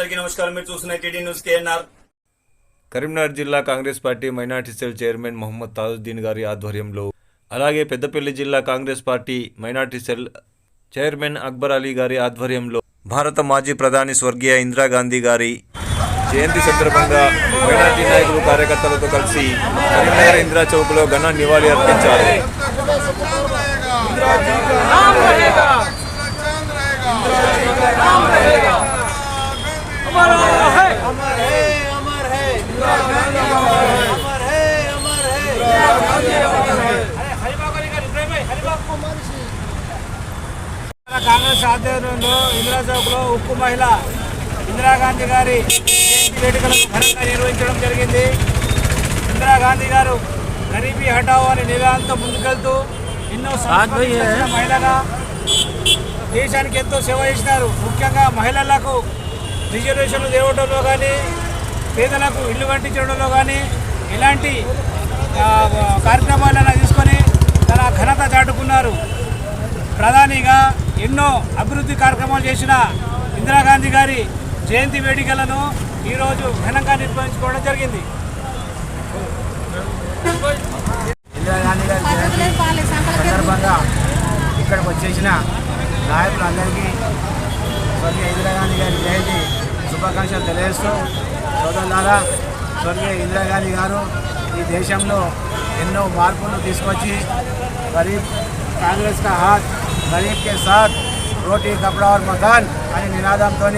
నమస్కారం. మీరు చూస్తున్న టీడీ న్యూస్ కేఎన్ఆర్. కరీంనగర్ జిల్లా Congress party minority cell chairman Mohammed Tajuddin గారి ఆధ్వర్యంలో అలాగే పెద్దపల్లి జిల్లా Congress party minority cell chairman Akbar Ali గారి ఆధ్వర్యంలో భారత మాజీ ప్రధాని స్వర్గీయ ఇందిరాగాంధీ గారి జయంతి సందర్భంగా మైనార్టీ నాయకులు కార్యకర్తలతో కలిసి కరీంనగర్ ఇందిరా చౌక్లో ఘన నివాళి అర్పించారు. కాంగ్రెస్ ఆధ్వర్యంలో ఇందిరా చౌక్లో ఉక్కు మహిళ ఇందిరాగాంధీ గారి జయంతి వేడుకలను ఘనంగా నిర్వహించడం జరిగింది. ఇందిరాగాంధీ గారు గరీబీ హఠావో అనే నిదానంతో ముందుకెళ్తూ ఎన్నో మహిళగా దేశానికి ఎంతో సేవ చేసినారు. ముఖ్యంగా మహిళలకు రిజర్వేషన్లు తేవడంలో కానీ పేదలకు ఇల్లు కట్టించడంలో కానీ ఇలాంటి కార్యక్రమాలను తీసుకొని తన ఘనత చాటుకున్నారు. ప్రధానిగా ఎన్నో అభివృద్ధి కార్యక్రమాలు చేసిన ఇందిరాగాంధీ గారి జయంతి వేడుకలను ఈరోజు ఘనంగా నిర్వహించుకోవడం జరిగింది. ఇందిరాగాంధీ గారి సందర్భంగా ఇక్కడికి వచ్చేసిన నాయకులందరికీ స్వర్గీయ ఇందిరాగాంధీ గారి జయంతి శుభాకాంక్షలు తెలియజేస్తూ సోదరులారా స్వర్గీయ ఇందిరాగాంధీ గారు ఈ దేశంలో ఎన్నో మార్పులు తీసుకొచ్చి మరి కాంగ్రెస్ కా హాత్ గరీబ్ కే సాత్ రోటీ కపడా और మకాన్ అనే నినాదంతో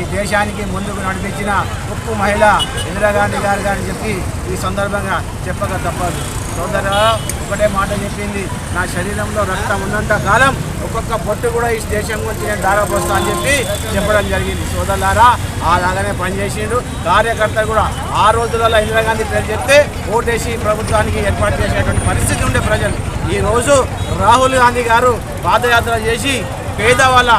ఈ దేశానికి ముందుకు నడిపించిన ఉప్పు మహిళ ఇందిరాగాంధీ గారు గారిని చెప్పి ఈ సందర్భంగా చెప్పక తప్పదు. సోదరా ఒకటే మాట చెప్పింది నా శరీరంలో రక్తం ఉన్నంత కాలం ఒక్కొక్క పొట్టు కూడా ఈ దేశం గురించి నేను దారపోస్తా అని చెప్పి చెప్పడం జరిగింది. సోదరులారా అలాగనే పనిచేసిండు. కార్యకర్తలు కూడా ఆ రోజులలో ఇందిరాగాంధీ పేరు చెప్తే ఓటేసి ప్రభుత్వానికి ఏర్పాటు చేసేటువంటి పరిస్థితి ఉండే ప్రజలు. ఈ రోజు రాహుల్ గాంధీ గారు పాదయాత్ర చేసి పేదవాళ్ళ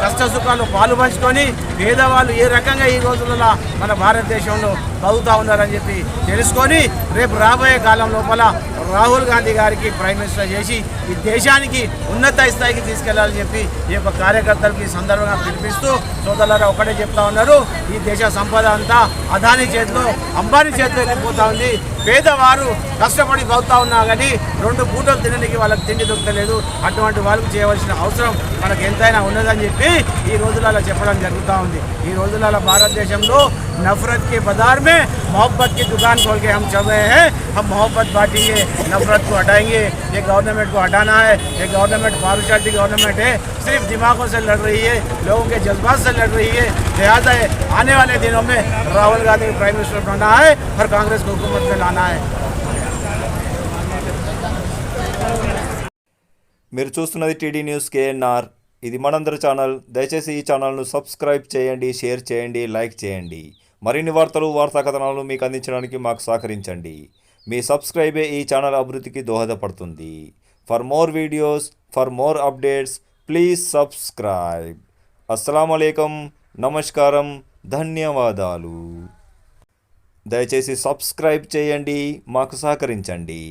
కష్ట సుఖాలు పాలు పంచుకొని పేదవాళ్ళు ఏ రకంగా ఈ రోజులలో మన భారతదేశంలో బతుకుతా ఉన్నారని చెప్పి తెలుసుకొని రేపు రాబోయే కాలం లోపల రాహుల్ గాంధీ గారికి ప్రైమ్ మినిస్టర్ చేసి ఈ దేశానికి ఉన్నత స్థాయికి తీసుకెళ్లాలని చెప్పి ఈ యొక్క కార్యకర్తలకి ఈ సందర్భంగా పిలిపిస్తూ సోదరులారా ఒకటే చెప్తా ఉన్నారు ఈ దేశ సంపద అంతా అదాని చేతిలో అంబానీ చేతిలో వెళ్ళిపోతా ఉంది పేదవారు కష్టపడి బతుకుతా ఉన్నా కానీ రెండు పూటలు తినడానికి వాళ్ళకి తిండి దొరకలేదు అటువంటి వాళ్ళకి చేయవలసిన అవసరం మనకు ఎంతైనా ఉన్నదని చెప్పి ఈ రోజులలో చెప్పడం జరుగుతూ ఉంది ఈ రోజులలో భారతదేశంలో नफरत के बाजार में मोहब्बत की दुकान खोल के हम चल रहे हैं हम मोहब्बत बांटेंगे नफरत को हटाएंगे ये गवर्नमेंट को हटाना है ये गवर्नमेंट पारुशाटी गवर्नमेंट है सिर्फ दिमागों से लड़ रही है लोगों के जज्बात से लड़ रही है लिहाजा ये आने वाले दिनों में राहुल गांधी को प्राइम मिनिस्टर बनाना है और कांग्रेस को हुकूमत में लाना है మీరు చూస్తున్నది టీడీ న్యూస్ కేఎన్ఆర్ ఇది మనందరి ఛానల్ దయచేసి ఈ ఛానల్ను సబ్స్క్రైబ్ చేయండి షేర్ చేయండి లైక్ చేయండి మరిన్ని వార్తలు వార్తా కథనాలు మీకు అందించడానికి మాకు సహకరించండి మీ సబ్స్క్రైబే ఈ ఛానల్ అభివృద్ధికి దోహదపడుతుంది. For more videos for more updates please subscribe అస్సలం నమస్కారం ధన్యవాదాలు. దయచేసి సబ్స్క్రైబ్ చేయండి మాకు సహకరించండి.